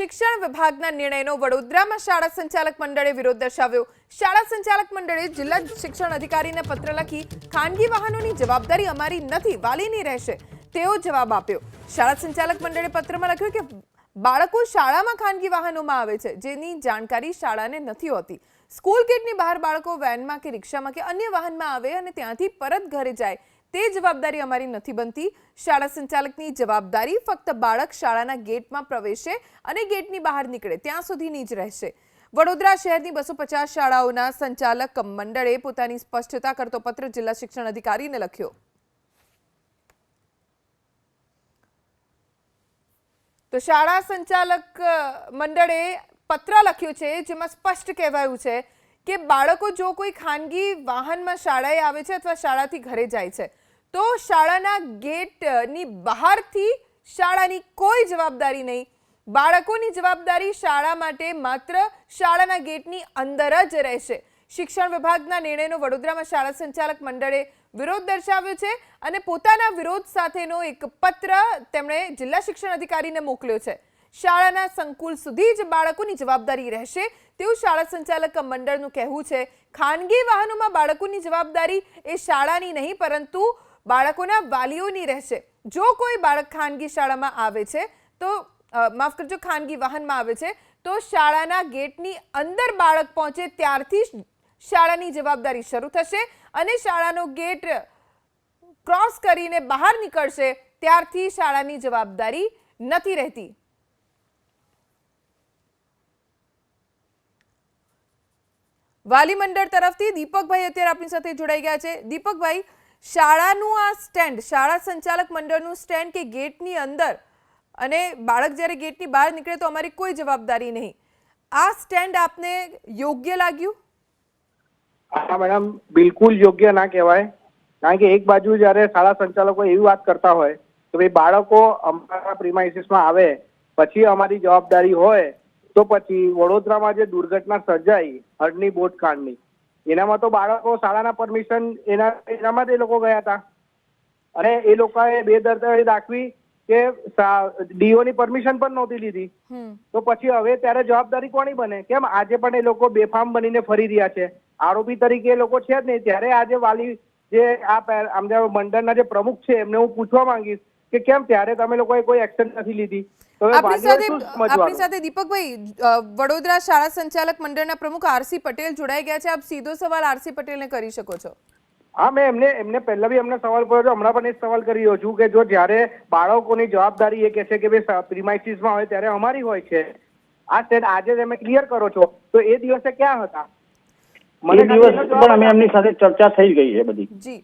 શિક્ષણ વિભાગના નિર્ણયનો વડોદરામાં શાળા સંચાલક મંડળે વિરોધ દર્શાવ્યો. શાળા સંચાલક મંડળે જિલ્લા શિક્ષણ અધિકારીને પત્ર લખી ખાનગી વાહનોની જવાબદારી અમારી નથી, વાલીની રહેશે તેવો જવાબ આપ્યો. શાળા સંચાલક મંડળે પત્રમાં લખ્યું કે બાળકો શાળામાં ખાનગી વાહનોમાં આવે છે, જેની જાણકારી શાળાને નથી હોતી. સ્કૂલ ગેટની બહાર બાળકો વેનમાં કે રિક્ષામાં કે અન્ય વાહનમાં આવે અને ત્યાંથી પરત ઘરે જાય. તે જવાબદારી અમારી નથી બનતી. શાળા સંચાલકની જવાબદારી ફક્ત બાળક શાળાના ગેટમાં પ્રવેશે અને ગેટની બહાર નીકળે, ત્યાં સુધીની જ રહેશે. વડોદરા શહેરની બસો પચાસ શાળાઓના સંચાલક મંડળે પોતાની સ્પષ્ટતા કરતો પત્ર જિલ્લા શિક્ષણ અધિકારીને લખ્યો. તો શાળા સંચાલક મંડળે પત્ર લખ્યો છે, જેમાં સ્પષ્ટ કહેવાયું છે કે બાળકો જો કોઈ ખાનગી વાહનમાં શાળાએ આવે છે અથવા શાળાથી ઘરે જાય છે તો શાળાના ગેટની બહારથી શાળાની કોઈ જવાબદારી નહીં. બાળકોની જવાબદારી શાળા માટે માત્ર શાળાના ગેટની અંદર જ રહેશે. શિક્ષણ વિભાગના નિર્ણયનો વડોદરામાં શાળા સંચાલક મંડળે વિરોધ દર્શાવ્યો છે અને પોતાના વિરોધ સાથેનો એક પત્ર તેમણે જિલ્લા શિક્ષણ અધિકારીને મોકલ્યો છે. શાળાના સંકુલ સુધી જ બાળકોની જવાબદારી રહેશે તેવું શાળા સંચાલક મંડળનું કહેવું છે. ખાનગી વાહનોમાં બાળકોની જવાબદારી એ શાળાની નહીં, પરંતુ બાળકોના વાલીઓની રહેશે. જો કોઈ બાળક ખાનગી શાળામાં આવે છે, તો માફ કરજો, ખાનગી વાહનમાં આવે છે, તો શાળાના ગેટની અંદર બાળક પહોંચે ત્યારથી શાળાની જવાબદારી શરૂ થશે અને શાળાનો ગેટ ક્રોસ કરીને બહાર નીકળશે ત્યારથી શાળાની જવાબદારી નથી રહેતી. વાલી મંડળ તરફથી દીપકભાઈ અત્યારે આપણી સાથે જોડાઈ ગયા છે. દીપકભાઈ શાળાનું આ સ્ટેન્ડ, શાળા સંચાલક મંડળનું સ્ટેન્ડ કે ગેટની અંદર અને બાળક જ્યારે ગેટની બહાર નીકળે તો અમારી કોઈ જવાબદારી નહીં. આ સ્ટેન્ડ આપને યોગ્ય લાગ્યું? હા, મેડમ, બિલકુલ યોગ્ય ના કહેવાય. કારણ કે એક બાજુ જ્યારે શાળા સંચાલકો એવી વાત કરતા હોય કે ભાઈ, બાળકો અમારા પ્રિમાઇસીસમાં આવે, પછી અમારી જવાબદારી હોય, તો પછી વડોદરામાં જે દુર્ઘટના સર્જાઈ હળની બોટ કાંડની એનામાં તો બાળકો શાળાના પરમિશન એના એનામાં જ એ લોકો ગયા હતા. અને એ લોકોએ બેદરકારી દાખવી કે ડીઓની પરમિશન પણ નહોતી લીધી. તો પછી હવે ત્યારે જવાબદારી કોની બને? કેમ? આજે પણ એ લોકો બેફામ બનીને ફરી રહ્યા છે. આરોપી તરીકે એ લોકો છે જ નહીં. ત્યારે આજે વાલી જે આ જે મંડળના જે પ્રમુખ છે એમને હું પૂછવા માંગીશ કે કેમ? ત્યારે તમે લોકોએ કોઈ એક્શન નથી લીધી. આપણી સાથે આપણી સાથે દીપકભાઈ વડોદરા શાળા સંચાલક મંડળના પ્રમુખ આરસી પટેલ જોડાઈ ગયા છે. આપ સીધો સવાલ આરસી પટેલને કરી શકો છો. હા મેં એમને એમને પહેલા બી એમને સવાલ કર્યો છે. હમણાં પણ એ સવાલ કરી રહ્યો છું કે જો જ્યારે બાળકોની જવાબદારી એ કહે છે કે ભાઈ પ્રિમાઇસીસમાં હોય ત્યારે અમારી હોય છે. આ સ્ટેટ આજે તમે ક્લિયર કરો છો. તો એ દિવસે ક્યાં હતા? મને દિવસ પણ અમે એમની સાથે ચર્ચા થઈ ગઈ છે બધી. જી.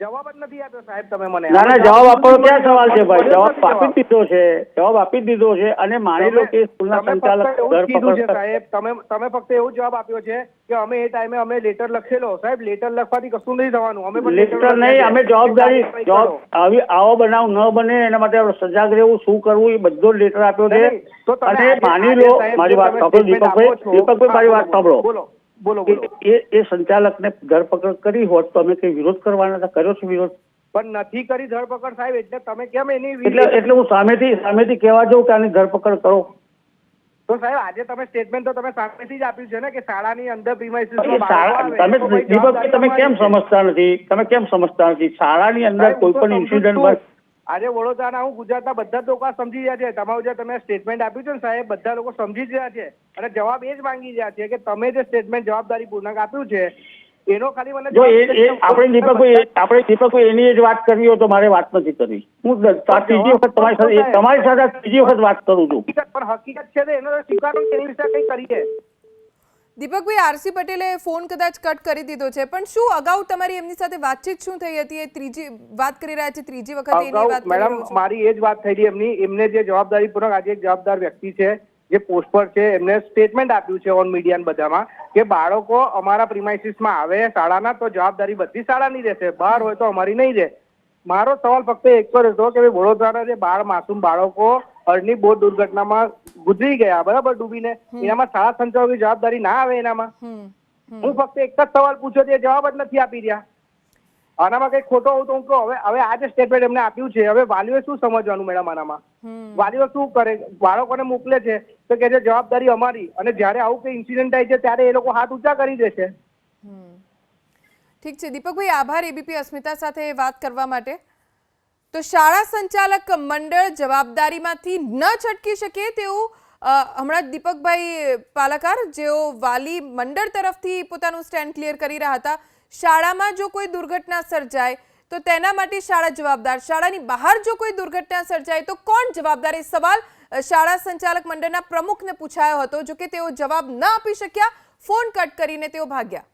જવાબ જ નથી આપ્યો સાહેબ તમે મને. ના ના જવાબ આપવાનો ક્યાં સવાલ છે ભાઈ? જવાબ આપી દીધો છે. જવાબ આપી દીધો છે અને માની લો કે સ્કૂલના સંચાલક કીધું છે સાહેબ. તમે તમે ફક્ત એવો જવાબ આપ્યો છે કે અમે એ ટાઈમે અમે લેટર લખેલો. સાહેબ લેટર લખવાથી કશું નહીં થવાનું. અમે લેટર નહીં અમે જવાબદારી જવાબ આવી આવો બનાવ ન બને એના માટે સજાગ રહેવું શું કરવું એ બધો લેટર આપ્યો છે. અને માની લો મારી વાત સાંભળો દીપકભાઈ દીપકભાઈ મારી વાત સાંભળો. બોલો બોલો. એ એ સંચાલકને ધરપકડ કરી હોત તો અમે કઈ વિરોધ કરવાના હતા? કર્યો છે વિરોધ? પણ નથી કરી ધરપકડ સાહેબ એટલે તમે કેમ એની એટલે એટલે હું સામેથી સામેથી કહેવા જઉં કે આની ધરપકડ કરો. તો સાહેબ આજે તમે સ્ટેટમેન્ટ તો તમે સામેથી જ આપ્યું છે ને કે શાળાની અંદર તમે તમે કેમ સમજતા નથી? તમે કેમ સમજતા નથી? શાળાની અંદર કોઈ પણ ઇન્સિડન્ટ આજે વડોદરાના હું ગુજરાતના બધા લોકો સમજી ગયા છે. તમારું જે તમે સ્ટેટમેન્ટ આપ્યું છે ને સાહેબ બધા લોકો સમજી ગયા છે. અને જવાબ એ જ માંગી રહ્યા છે કે તમે જે સ્ટેટમેન્ટ જવાબદારી પૂર્ણક આપ્યું છે એનો ખાલી મને જો એ આપણે દીપકભાઈ આપણે દીપકભાઈ એની જ વાત કરવી હોય તો મારે વાત નથી કરવી. હું ત્રીજી વખત તમારી સાથે તમારી સાથે ત્રીજી વખત વાત કરું છું. પણ હકીકત છે એનો સ્વીકારો એની વિશે કઈ કરીએ? દીપકભાઈ આરસી પટેલે ફોન કદાચ કટ કરી દીધો છે પણ શું અગાઉ તમારી એમની સાથે વાતચીત શું થઈ હતી? એ ત્રીજી વાત કરી રહ્યા છે ત્રીજી વખત એની વાત મેડમ મારી એ જ વાત થઈ હતી એમની એમને જે જવાબદારી પૂર્વક આજે એક જવાબદાર વ્યક્તિ છે જે પોસ્ટ પર છે એમને સ્ટેટમેન્ટ આપ્યું છે ઓન મીડિયા બધામાં કે બાળકો અમારા પ્રિમાઇસીસમાં આવે શાળાના તો જવાબદારી બધી શાળાની રહેશે બહાર હોય તો અમારી નહીં રહે. મારો સવાલ ફક્ત એક જ હતો કે ભાઈ વડોદરાના જે બાળ માસૂમ બાળકો હળની બોટ દુર્ઘટનામાં ગુજરી ગયા બરાબર ડૂબીને. એનામાં શાળા સંચાલકોની જવાબદારી ના આવે એનામાં. હું ફક્ત એક જ સવાલ પૂછ્યો તે જવાબ જ નથી આપી રહ્યા. આનામાં કઈ ખોટો હોઉં તો હું કહું હવે હવે આ જે સ્ટેટમેન્ટ એમને આપ્યું છે હવે વાલીઓ શું સમજવાનું મેડમ આનામાં? વાલીઓ શું કરે? બાળકોને મોકલે છે તો કે છે જવાબદારી અમારી અને જ્યારે આવું કઈ ઇન્સિડન્ટ થાય છે ત્યારે એ લોકો હાથ ઊંચા કરી દે છે ઠીક છે દીપકભાઈ આભાર એબીપી અસ્મિતા સાથે વાત કરવા માટે. તો શાળા સંચાલક મંડળ જવાબદારીમાંથી ન છટકી શકે તેવું હમણાં દીપકભાઈ પાલાકાર, જેઓ વાલી મંડળ તરફથી પોતાનું સ્ટેન્ડ ક્લિયર કરી રહ્યા હતા, શાળામાં જો કોઈ દુર્ઘટના સર્જાય, તો તેના માટે શાળા જવાબદાર. શાળાની બહાર જો કોઈ દુર્ઘટના સર્જાય, તો કોણ જવાબદાર? એ સવાલ શાળા સંચાલક મંડળના પ્રમુખને પૂછાયો હતો જો કે તેઓ જવાબ ન આપી શક્યા, ફોન કટ કરીને તેઓ ભાગ્યા.